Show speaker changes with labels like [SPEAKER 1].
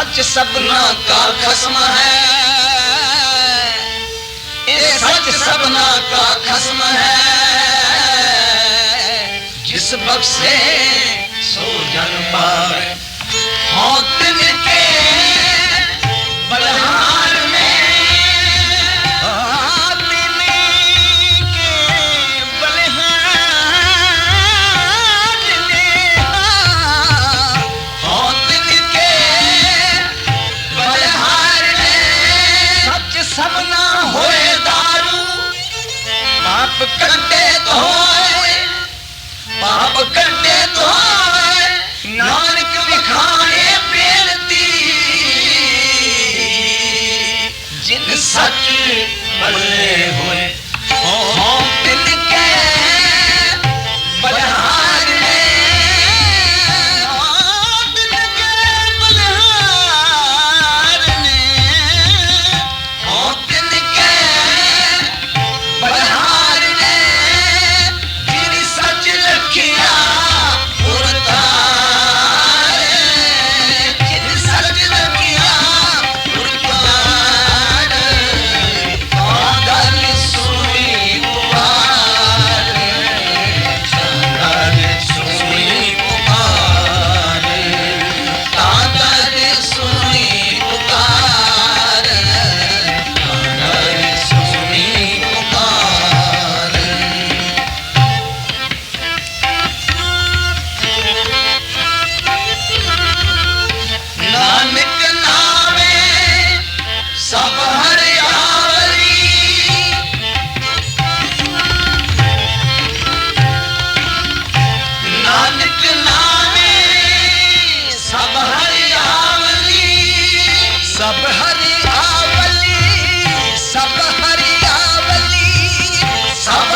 [SPEAKER 1] ਸੱਚ ਸਭਨਾ ਕਾ ਖਸਮ ਹੈ। ਇਹ ਸੱਚ ਸਭਨਾ ਕਾ ਖਸਮ ਹੈ। ਜਿਸ ਬਖਸ਼ੇ ਸੋ ਜਨ ਪਾਵੇ ਹਉ जिन सच बने हुए ਸਭ ਹਰੀ ਆਵਲੀ ਸਭ ਹਰੀ ਆਵਲੀ ਸਭ